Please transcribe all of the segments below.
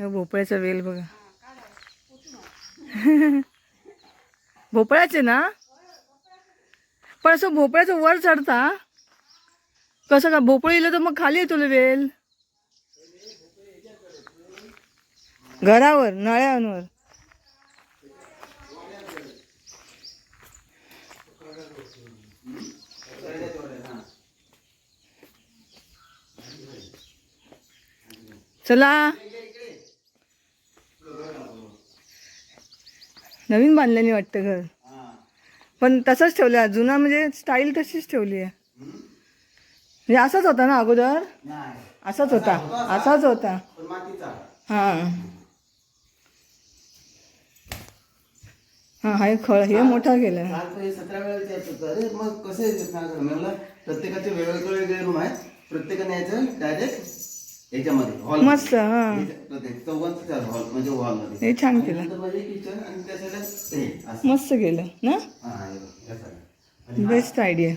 हे भोपळ्याचा वेल बघा. भोपळ्याचे ना? पण असं भोपळ्याचं वर चढता? कसं का भोपळी तर मग खाली येतो वेल? घरावर नळ्यांवर. चला. नवीन बांधल्याने वाटतं घर. पण तसंच ठेवलं आहे जुना म्हणजे स्टाईल तशीच ठेवली आहे. म्हणजे असाच होता ना अगोदर? असाच होता. असाच होता. हां. हां हा खळ हे मोठा सतरा अरे मग कसं म्हणलं प्रत्येकाचे वेगवेगळे वेगळे रूम आहेत. प्रत्येकाने यायचं डायरेक्ट याच्यामध्ये मस्त हां. चौघांचं हॉल म्हणजे हॉलमध्ये. हे छान केलं. नंतर किचन आणि त्या साईडला असं. मस्त केलं ना. बेस्ट आयडिया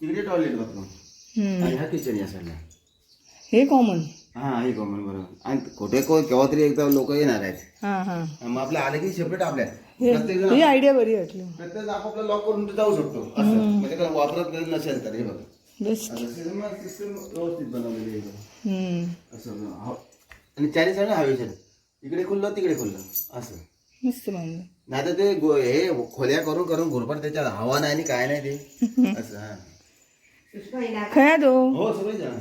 तिकडे टॉयलेट बाथरूम आणि हा किचन या साईडला हे कॉमन हा हे कॉमन बरोबर. आणि कुठे केव्हा तरी एकदा लोक येणार आहेत. मग आपले आले की सेपरेट आपल्या हे आयडिया बरी वाटली. प्रत्येक आपापला लॉक करून जाऊ शकतो. असं. म्हणजे वापरत नसेल तर हे बघ. बेस्ट. सिस्टम व्यवस्थित बनवलेली आहे बघ. हम्म. असं हव- आणि चारी साईड हवेशीर इकडे खुललं तिकडे खुललं. असं. मस्त बांधलं नाही तर ते गो- हे खोल्या करून करून घोरपड त्याच्यात हवा नाही आणि काय नाही ते. असं हा. खया दो हो सगळे जण.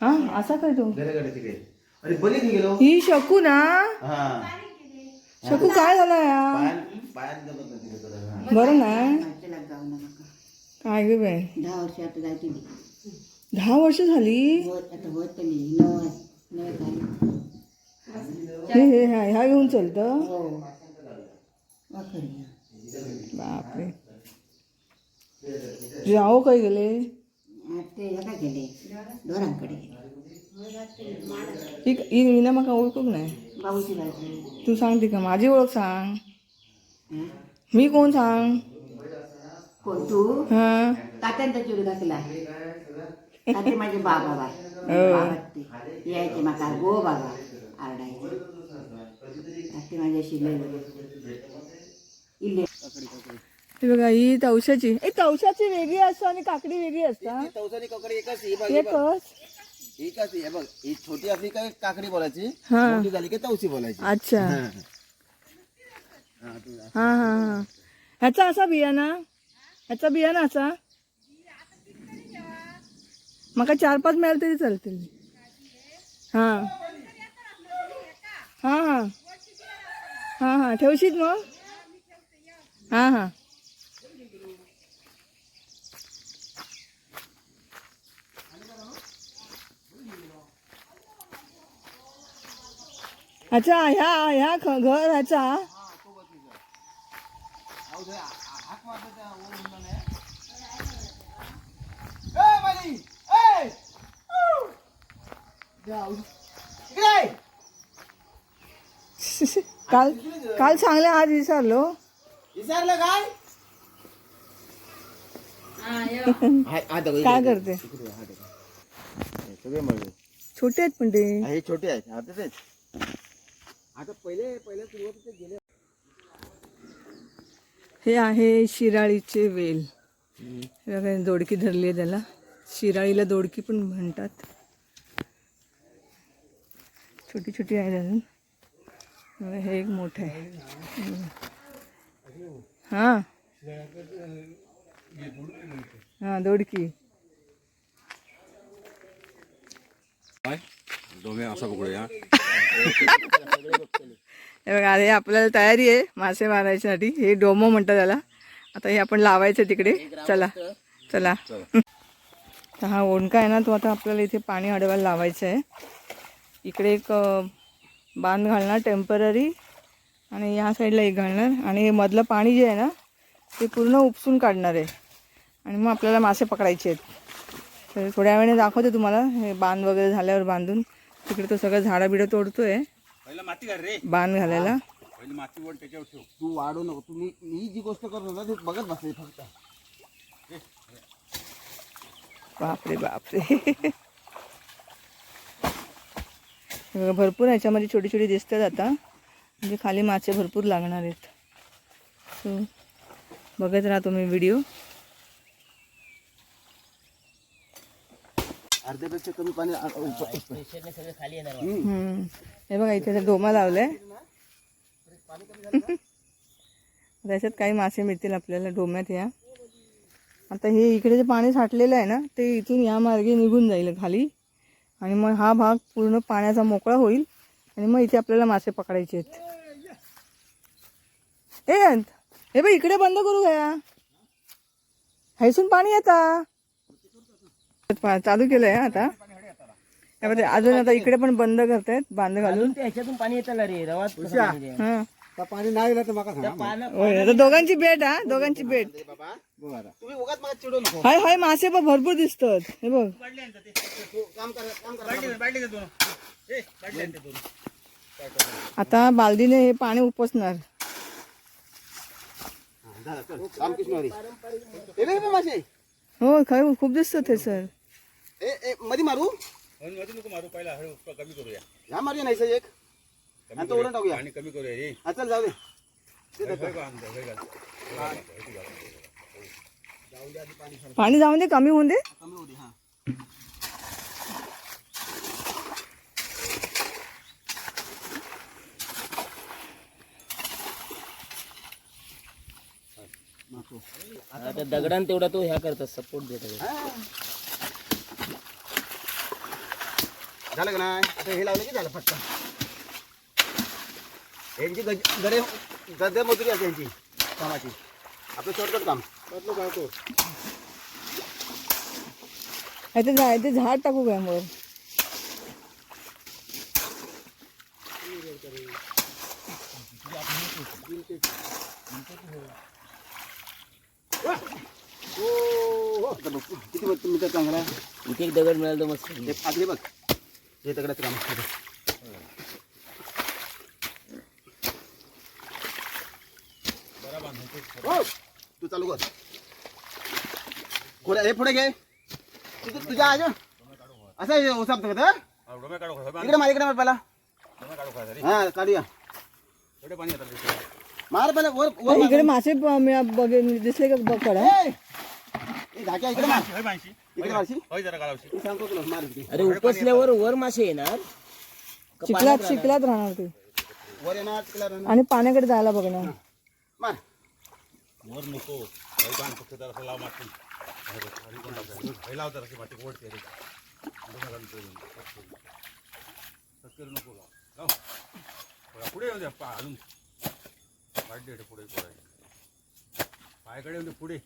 हा असा काय तो. घराकडे तिकडे. अरे बली की गेलो ही शकू ना? हा. शकू काय झाला या? जमत नाही तिकडे हा. बरं नाही काय गे बाय दहा वर्ष आता जायची दहा वर्ष झाली? होत आता होत नऊ नऊ काय हे हे ह्या ह्या घेऊन चालतं? हो. वा खरी बापरे. जाओ काय गेले? ते ह्याला गेले? दोरांकडे. गेले ही ही ओळखूक नाही बाबूची तू सांगते का? माझी ओळख सांग. हं? मी कोण सांग? कोण तू हा. तात्यांचा चिड घातला ताते माझे बाबा बाय. हो. बाबा यायचे माका गो बाबा. आरडायचे. ताते इल्ले. हे बघा ही तवशाची. ए तवशाची वेगळी असते आणि काकडी वेगळी असता तवसानी काकडी एकच ही बघ, हे ही बघ. कस एकच ही, हे बघ. ही छोटी असली काय काकडी बोलायची? हा. मोठी झाली की तवशी बोलायची. अच्छा. हा. हा हा हा. ह्याचा असा बियाणा? ह्याचा बियाणा असा? मका चार पाच मिळाल तरी चालतील. हा. हा हा. हा हा. ठेवशीत मग? हा हा. अच्छा ह्या ह्या घर ह्याचा? काल काल सांगले आज विसरलो. विचारलं काय? काय करते? सगळे मिळले. छोटे आहेत पण ते. हे छोटे आहेत आता तेच आता पहिले पहिल्या सुरुवातीचे गेले. हे आहे शिराळीचे वेल. दोडकी धरली आहे त्याला. शिराळीला दोडकी पण म्हणतात. छोटी छोटी आहे अजून हे एक मोठं आहे. हां. हां दोडकी. असा हे बघा हे आपल्याला तयारी आहे मासे मारायसाठी. हे डोमो म्हणतात त्याला. आता हे आपण लावायचं तिकडे. चला चला. तर हा ओंडका आहे ना तो आता आपल्याला इथे पाणी अडवायला लावायचं आहे. इकडे एक बांध घालणार टेंपररी आणि ह्या साईडला एक घालणार. आणि हे मधलं पाणी जे आहे ना ते पूर्ण उपसून काढणार आहे. आणि मग आपल्याला मासे पकडायचे आहेत. तर थोड्या वेळाने दाखवते तुम्हाला. हे बांध वगैरे झाल्यावर बांधून. तिकडे तो सगळं झाडं बिडं काढ रे. बांध घालायला. त्याच्यावर ठेव. तू वाढू नको. तुम्ही मी जी गोष्ट करतो ना ती बघत बसले फक्त. बापरे बापरे. भरपूर ह्याच्यामध्ये छोटी छोटी दिसतात आता. म्हणजे खाली मासे भरपूर लागणार आहेत. सो बघत राहा तुम्ही व्हिडिओ अर्ध्यापेक्षा कमी पाणी. हे बघा इथे डोमा लावलाय. त्याच्यात काही मासे मिळतील आपल्याला डोम्यात या. आता हे इकडे जे पाणी साठलेलं आहे ना ते इथून या मार्गे निघून जाईल खाली. आणि मग हा भाग पूर्ण पाण्याचा मोकळा होईल आणि मग इथे आपल्याला मासे पकडायचे आहेत. ए हे बघ इकडे बंद करू गया. हैसून पाणी येता चालू केलंय आता. त्यामध्ये अजून आता इकडे पण बंद करतायत बांध घालून. ह्याच्यातून पाणी येतं रे रवात हा पाणी नाही तर माका सांग होय, आता दोघांची बेट हा दोघांची बेट तुम्ही उगाच मला चिडवू नको. हाय हाय मासे पण भरपूर दिसतात. हे बघ. काम करा काम करा. बाटली बाटली दे दोन ए बाटली आणते दोन आता बालदीने हे पाणी उपसणार. झालं चल. रामकृष्ण हरी. ए बे, बे, मासे. हो खय खूप दिसतात हे सर. ए ए मध्ये मारू. म्हणून मध्ये नको मारू पहिला हळू कमी करूया. ह्या मारूया नाही सर एक. आणि तो ओढून टाकूया. आणि कमी करूया रे हा चल जाऊ दे. पाणी जाऊन दे कमी होऊन दे. कमी होते हा. आता दगडान तेवढा तो ह्या करतात सपोर्ट देतो झालं का नाही? आता हे लावलं की झालं फटका यांची गज गडे गद्दे मजुरी असते यांची कामाची. आपलं शॉर्टकट काम. काय तो. इथे जा इथे झाड टाकू काय बघ किती बघ तुम्ही चांगला एक दगड मिळाला तर मस्त. हे आगली बघ. हे दगडाचं काम हो. तू चालू कर. हे पुढे घे. तू तुझ्या आज असं हे ओसाप का डोमे काढू खा, इकडे मार इकडे मार पहिला. डोमे काढू खा रे हा काढूया. एवढे पाणी येतात रे. मार पहिला वर वर इकडे मासे बघे दिसले का बघ ए! ए, इकडे मार. होय मानशी इकडे मारशी. होय जरा काढावशी मी सांगतो तुला मार इकडे. अरे उपसल्यावर वर मासे येणार. चिखलात चिखलात राहणार ते. वर येणार तिकडे राहणार. आणि पाण्याकडे जायला बघणार. मार. वर नको. बाण फक्त जरासं लाव माती. लाव जराशी माती ओढते रे. करू नको लाव. लाव. थोडा पुढे येऊ द्या पा अजून. वाढले पुढे पुढे. पायाकडे येऊ दे पुढे.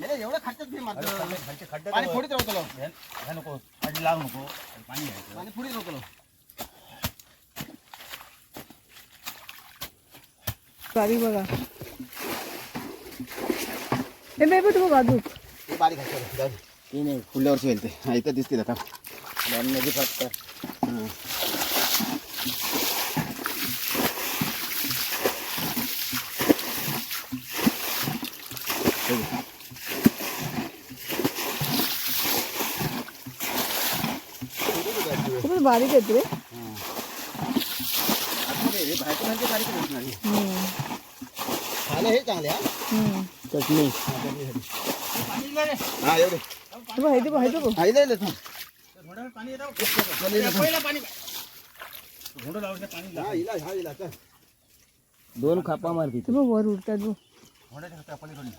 एवढं खात्यात नाही मारतो. पाणी फोडीत राहतो ह्या नको. खाली लावू नको. पाणी घ्यायचं. पाणी राहतो तुला. गाडी बघा. हे बेबी तू बाजूक हे बारीक आहे, जाऊ दे. ते नाही पुढल्या वर्षी येईल ते. इथं दिसतील आता. नदी फक्त खूपच बारीक आहेत रे हे चांगले हा. चटणी हा एवढे बघ, हे बघ, हे बघ. हा इथं इथं थांब. थोडं पाणी येतं चल, इथं थांब. पहिलं पाणी थोडं लावलं पाणी हा इला हा इला चल. दोन खापा मारती हे बघ वर उडतात बघ थोड्याच्या हातात पलीकडून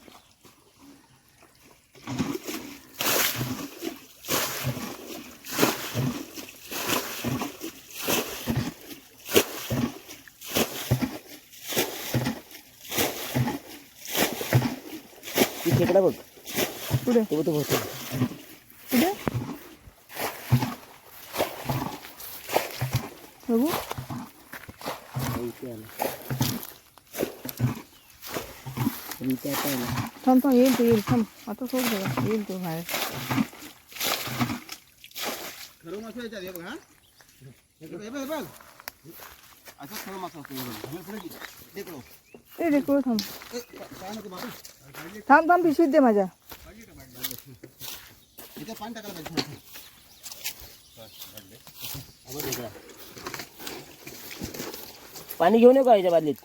ती खेकडा बघ. पुढे? तो तो होतो पुढे बघू थांब थांब येईल तो येईल. थांब. आता सोड बघा येईल तो बाहेर. खरं मासा याच्यात हे बघ हा. हे बघ हे बघ खरं मासा असतो हे पुढे थांब. थांब थांब पिशवीत दे माझ्या इथे पाणी. घेऊन येऊ का याच्या बादलीत.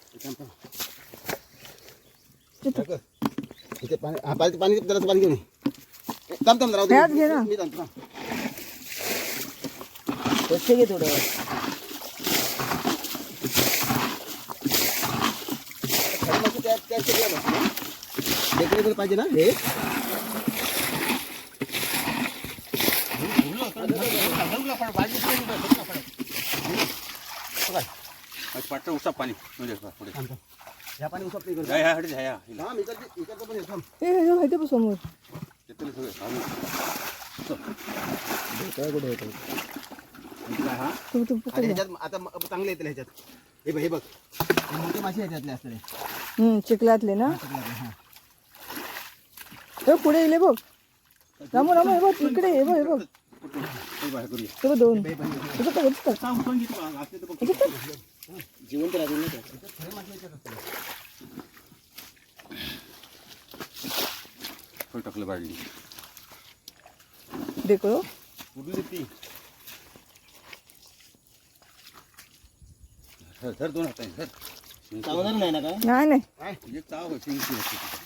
इथे पाणी हा पाणी पाणी जरासं पाणी घेऊन ये. थांब थांब राहू दे. घे ना. मी थांबतो स्वच्छ घे थोडं त्यात त्यात डेकोरेशन पाहिजे ना? हे? पाटण उसा पाणी. म्हणजे पुढे. ह्या पाणी नाही ह्या हट ह्या इकडचे हे ए हे माहिती बघ समोर. येतील सगळे आम्ही. काय कुठे होतं हा आता चांगले येतील ह्याच्यात. हे बघ हे बघ. मोठे मासे ह्याच्यातले असतात हम्म चिखलातले ना? हा. हे पुढे येले बघ. रामू रामू हे बघ इकडे हे बघ हे बघ. हे दोन. हे बघ हे बघ. जिवंत राहतील ना. थोडी टाकलं बाजली. देखो. कुठली ती धर धर दोन हाताने धर. चावणार नाही ना काय? नाही नाही. एक चाव आहे,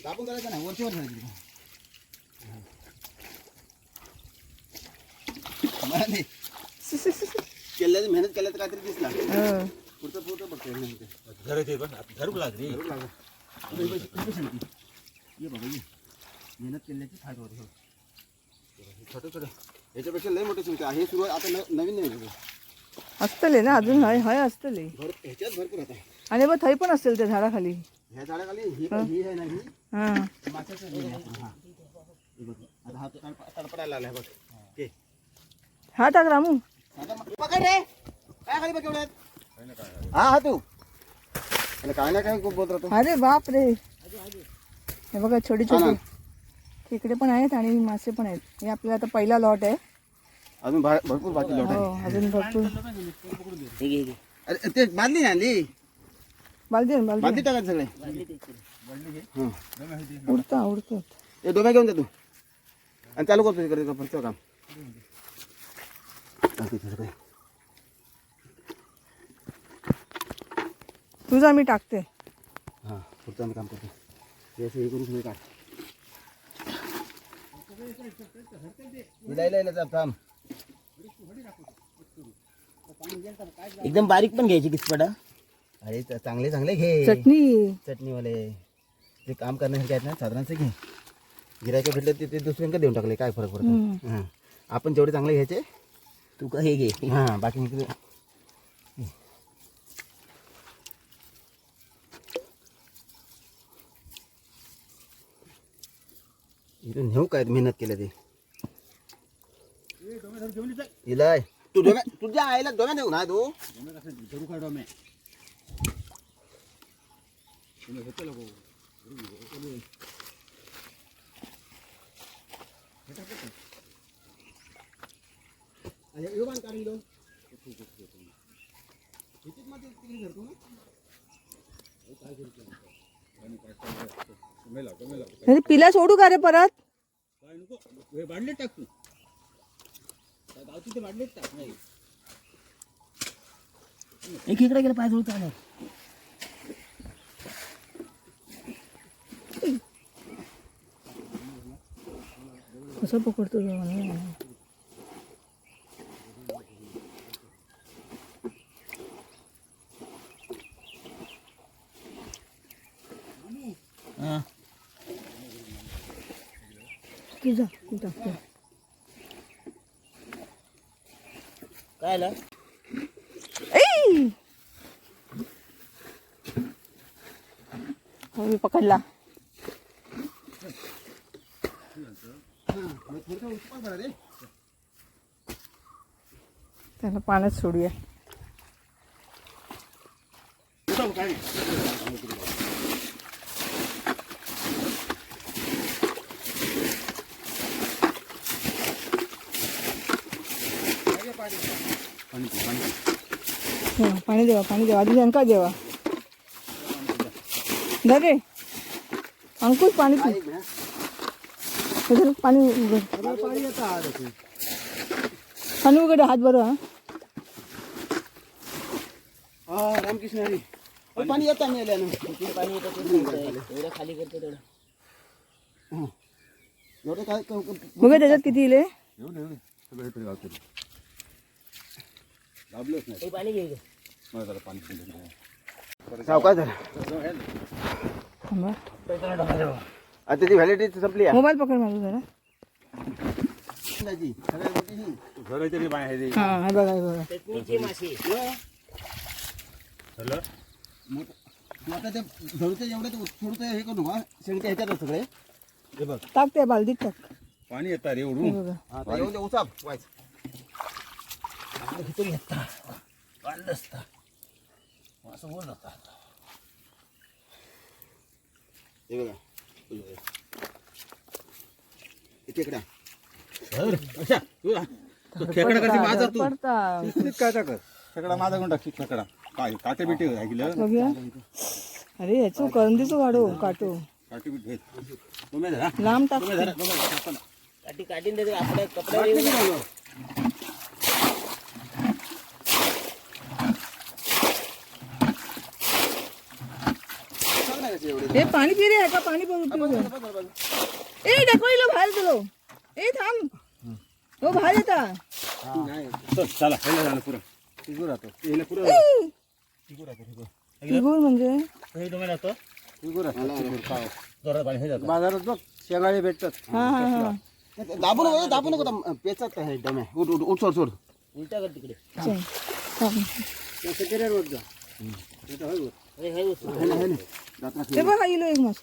दाबून करायचं नाही वरची वर हा. नाही केल्याची मेहनत केल्या तर काहीतरी दिसला हं. पुढचं पुढचं बघतोय मेहनत. धरू लागलं. ही बघ, ही. ये केल्याची फायदा होतो छोटे छोटे याच्यापेक्षा लय मोठे आहे हे सुरुवात आता न- नवीन नवीन. असतले ना अजून हय हय असतले भर ह्याच्यात भरपूर आता आणि मग थंय पण असेल त्या झाडाखाली ही पण ही आहे ना ही? हा। माशाचं हे। आहे. हा. हे बघ. आता हा तडप- तडपडायला लागलाय बघ. हा टाक रामू। आता मग- पकड रे। काय खाली बघ एवढ्यात। हा हा तू। अरे काय ना काय खूप बोलत राहतो. अरे बाप रे। हे बघा छोटे छोटे. खेकडे पण आहेत आणि मासे पण आहेत. हे आपल्याला आता पहिला लॉट आहे. अजून भा- भरपूर बाकी लोट हो अजून भरपूर. हे हे अरे ते बांधली ना आणली बालदी आण, बालदी बांधली टाकायचं सगळे. हं. आण. उडता. डोम्या घेऊन जा तू. आणि चालू करतो तिकडे पुढचं काम. तुझं मी टाकते. हा पुढचं आम्ही काम करतो. असं हे करून सगळे काढ. थांब, एकदम बारीक पण घ्यायची किसपटा अरे चांगले चांगले घे. चटणी. चटणीवाले. ते काम करण्यासारखे आहेत ना साधारणचे घे. गिरायचे भेटले ते ते दुसऱ्यांका देऊन टाकले काय फरक पडतो हां. आपण जेवढे चांगले घ्यायचे तू का हे घे. हां बाकी इकडे इथून नेऊ काय मेहनत केलं ते? इलाय. तू डोम्या तुझ्या आईला डोम्या देऊ ना तू? धरू काय डोमे अरे पिला सोडू का रे परत काय नको बांधले टाक तू काय गावठी ते बांधलेच टाक नाही एक इकडे गेलं पाय जुळत आलं कसं पकडतो तो मला? हा तू जा तू टाकते काय आलं ऐ! हो, मी पकडला थोडं उचपास भरा रे त्याला पाण्यात सोडूया. पाणी पी, पाणी पी. हो, पाणी देवा पाणी देवा. आधी शंका देवा. धर रे. अंकुश पाणी हे धर, पाणी उघड. पाणी उघड हात बरं हा. हा रामकृष्ण हरी. पाणी येतं आल्यानं. पाणी येतं खाली करतो तेवढं हं. त्याच्यात किती इले नाही पाणी आता त्याची व्हॅलिडिटी संपली आहे. मोबाईल पकड माझा जरा. त्याची. सगळ्यात मोठी ही. आहे ते. हा हे बघा हे बघा. झालं? तू आता ते धरूचं एवढं ते हे करू नका ह्याच्यात सगळे. हे बघ. टाक त्या बालदीत टाक. पाणी येतं रे हे उडून बघा आता येऊन दे उचाप वाईच हे बघा. तू. तू खेकडा करते माझा तू. पडता काय टाक? खेकडा माझा कोण टाकशील खेकडा. काय काटे बिटे ऐकलं अरे याचं करंदीचं वाढव काटो. काटे बिट लांब टाक. काठी काढीन देते आपल्या कपड्यावर हे पाणी पी रे का? पाणी पिऊ. ए ढकललो बाहेर दिलो ए थांब. हो बाहेर येता. चल, म्हणजे? हे हे बाजारात बघ शेंगाळे भेटतात. हा हा हा. दाबू नको दाबू नको पेचात एकदम आहे उठ उठ उठ सोड सोड. उलटा कर तिकडे. चल. हे. हे हे. हे बघा इलो एक मास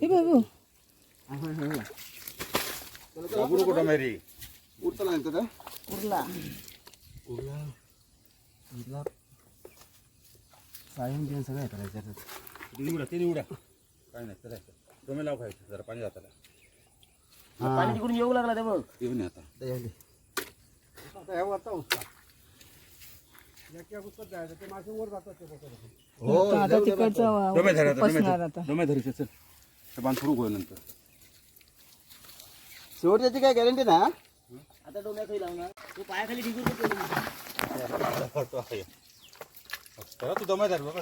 हे बघ. दाबू नको टोमॅरी उठतं नाही तर उरला. सायन बियन सगळं करायचं ते निवडा ते निवडा काय नाही करायचं टोमे लाव खायचं जरा पाणी जाताला. पाणी तिकडून येऊ लागला ते बघ. येऊन ये आता. ते सुरू होईल नंतर. शेवटच्याची काय गॅरंटी ना? आता डोम्या खाली लावणार तू पायाखाली तू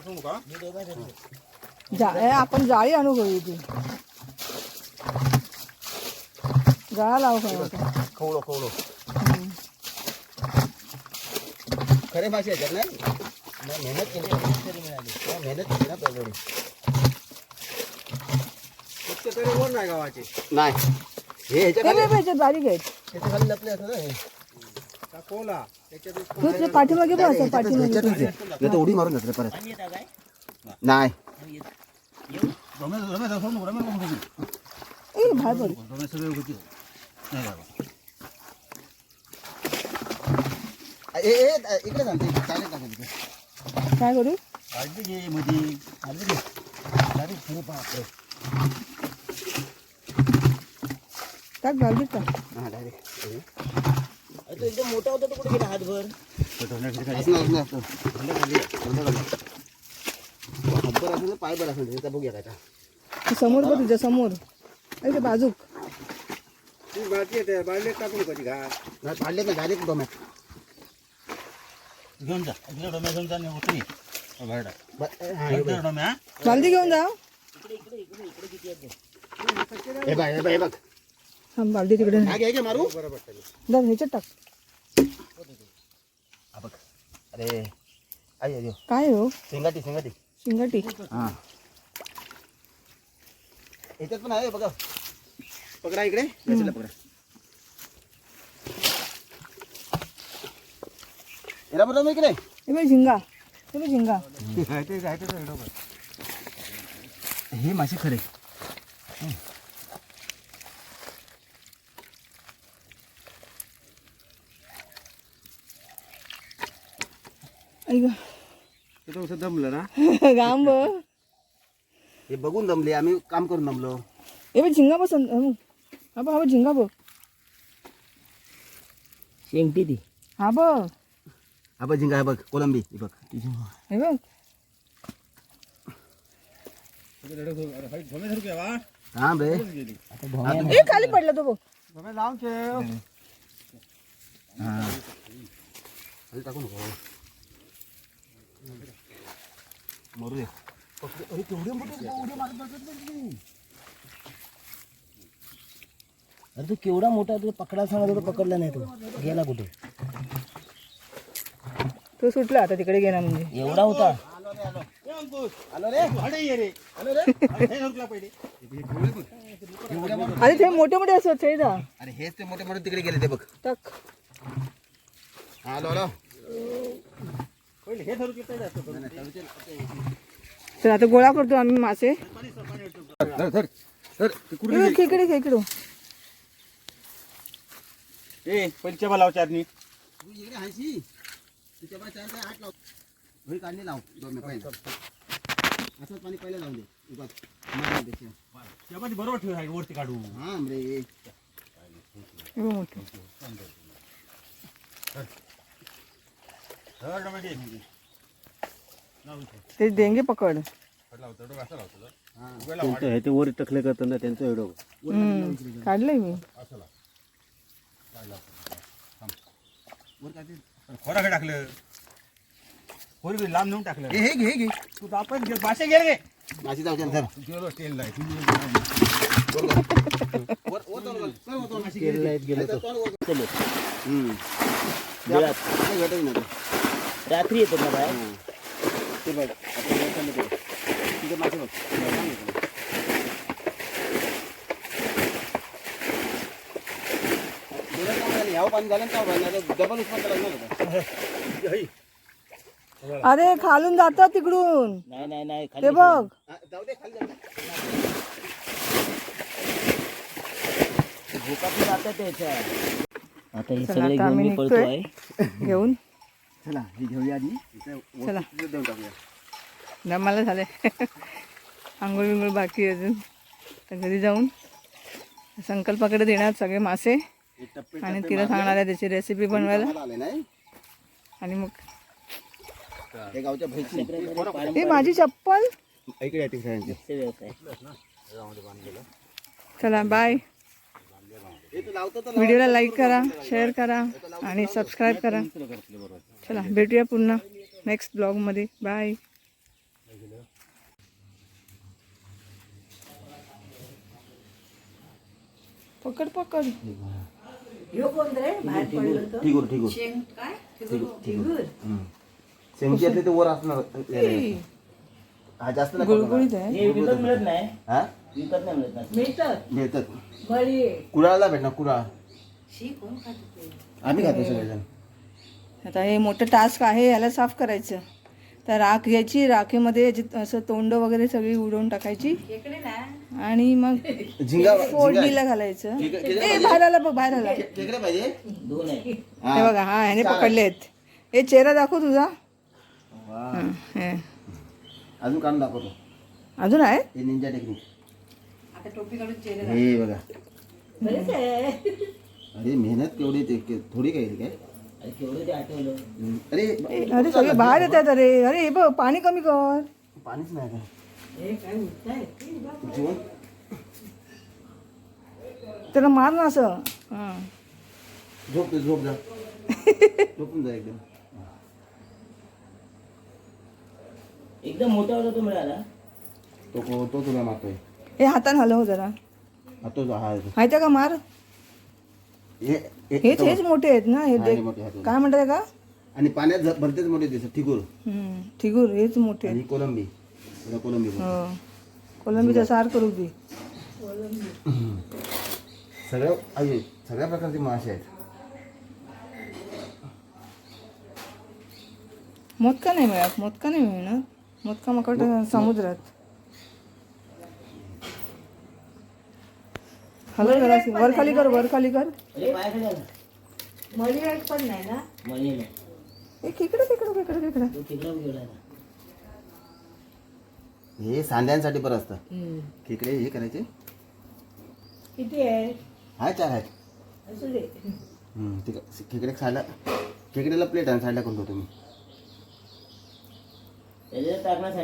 सांगू का? मी धरतो. जा ए, आपण जाळी आणू घेऊ इथे? जाळा लाव काय आता. खवळो खवळो. खरे मासे याच्यात नाही नाही, मेहनत केली मिळाली हा, मेहनत केली ना पहिले वर नाही गावाचे नाही हे ह्याच्या हे खाली बघ, ह्याच्यात बारीक आहेत ह्याच्या खाली लपले असं ना हे. कोला त्याच्यात तू ते पाठीमागे. नाही तर उडी मारून जाते परत नाही. ए, बाहेर पड. नाही ए ए इकडे चालेल. काय करू काळजी घे मधी चालेल की? टाक हा. हे. अरे तो एकदम मोठा होता तो कुठे गेला हातभर खाली खाली. असेल पायभर असेल त्याचा बघूया काय आता. ते समोर बघ तुझ्या समोर अरे ते बाजूक ती बाकी येते बाळले टाकून कधी नाही, पाडले ना डायरेक्ट डोम्यात घेऊन जा. इकडे डोम्या घेऊन जा आणि उतरी हो, बाहेर टाक. इकडे डोम्या बालदी घेऊन जा इकडे इकडे इकडे इकडे किती आहेत हे बघ हे बघ हे बघ. हा बालदी तिकडे हा, घे घे मारू. धर ह्याच्यात टाक. हा बघ. अरे आई आई काय हो? शेंगाटी शेंगाटी. शिंगाटी. हा. याच्यात पण आहे बघा. पकडा इकडे. याच्याला पकडा. याला बघा इकडे हे बघ झिंगा. हे बघ झिंगा. हे मासे खरे. दमलं ना गांब हे बघून जमले आम्ही काम करून बघ झिंगा बस हा. बघ हा बघ झिंगा बघ. शेंगटी ती. हा बघ. हा बघ झिंगा हे बघ कोलंबी हे बघ हे बघ हा ए खाली पडला तो बघ लावून ठेव खाली टाकू नको मरू दे अरे केवढे मोठे उड्या मारत बसत नाही. अरे तू केवढा मोठा तू पकडा सांगा तो पकडला नाही तो गेला कुठे तो सुटला आता तिकडे गेला म्हणजे एवढा होता. अरे ते मोठे मोठे असतात ते अरे हेच ते मोठे मोठे तिकडे गेले ते बघ. टाक. आलो आलो. तर आता गोळा करतो आम्ही मासे. खेकडे खेकडो ए पंचा लाव चारणी. तू इकडे हायशी तिच्या बाय चार काय आठ लाव होई काढणे लाव दोन पहिला असंच पाणी पहिलं लावून दे उगाच. मग लावून दे. त्यामध्ये बरोबर ठेव आहे वरती काढू हा रे हे बघ मोठे धर डोमेटे. लाव इथे. ते डेंगे पकड लाव, तेवढं असं लाव तुझं. उभे लाव, त्यांचं हे ते वर टकले करतात ना त्यांचं एवढं हम्म, काढलंय मी असं लाव. वर काय ते? खोरा काय टाकलं खोरी बी लांब नेऊन टाकलं हे घे घे तू तर आपण घे, मासे रे माशी जाऊ दे, धर गेलो तेल लाय. गेलो चल. रात्री येतो ना बाहेर. ते बघ आपण. तिथे मासे बघ छान आहे ते. गेलं का नाही? ह्यावं पाणी झालं ना तेव्हा पाणी. आता डबल उत्पन्न लागणार होतं. अरे खालून जातात तिकडून. नाही नाही नाही ते बघ. जाऊ दे खाली जाऊ दे. भोकात जातात त्याच्या आता हे चला, सगळे आता घेऊन आम्ही मी पळतो निघतोय. आहे घेऊन. चला हे घेऊया आधी. चला. तिथे देऊन टाकूया. दमाला झाले. आंघोळ बिंघोळ बाकी अजून. तर घरी जाऊन संकल्पाकडे देणार सगळे मासे. आणि तिला सांगणार आहे त्याची रेसिपी बनवायला. मला आले नाही? आणि मग हे ए माझी चप्पल? ते चला बाय हे तू लावतो तर व्हिडिओला लाईक करा शेअर करा आणि सबस्क्राईब करा. चला भेटूया पुन्हा नेक्स्ट ब्लॉगमध्ये बाय पकड पकड. तर? वर असणार हा जास्त नाही. गुळगुळीत आहे. हे विकत मिळत नाही. हा? विकत नाही मिळत ना मिळतात. कुडाळला भेटणार कुडाळ. आम्ही खातो सगळेजण. आता हे मोठं टास्क आहे याला साफ करायचं. तर राख घ्यायची राखेमध्ये याची असं तोंड वगैरे सगळी उडवून टाकायची. आणि मग झिंगा फोडणीला घालायचं. ए बाहेर आला बघ बाहेर आला. खेकडे पाहिजे. दोन आहे. हे. बघा हा ह्याने पकडलेत हे चेहरा दाखव तुझा. वा. हं, हे. अजून काढून दाखवतो. अजून आहे? हे निंजा टेक्निक हे बघा. अरे मेहनत केवढी ते के- थोडी काही काय? अरे केवढं ते आठवलं. हम्म. अरे ए, अरे सगळे बाहेर येतात अरे. अरे हे बघ पाणी कमी कर. पाणीच नाही काय? त्याला मार ना असं. हां. झोप झोप जा. झोपून जा एकदम. एकदम मोठा होता तो मिळाला. तो को- तो तुला मारतोय. हे हाताने हलव जरा. हा तो हा आहे तो. माहिती का मार? हे हे- हेच हेच मोठे आहेत ना हे देख. काय म्हणतात का? आणि पाण्यात भरतेच मोठे दिसत ठिकूर हम्म, ठिगूर हेच मोठे कोलंबी. कोलंबी कोलंबीचा. हो. सार करू दे. सगळ्या सगळ्या प्रकारचे मासे आहेत. मोदका नाही मिळत मोदका नाही मिळणार. मोदका मकट समुद्रात. हॅलो जरा वर खाली कर वर खाली कर. मळी पण नाही ना? एक इकडे तिकडे तिकडे तिकडे. हे सांड्यांसाठी बरं असतं. खेकडे हे करायचे. किती आहे हाय चार आहेत. असू दे. हम्म, ठीक आहे खेकडे खायला खेकड्याला प्लेट आहे साईडला मी. त्याच्यात टाकण्यासाठी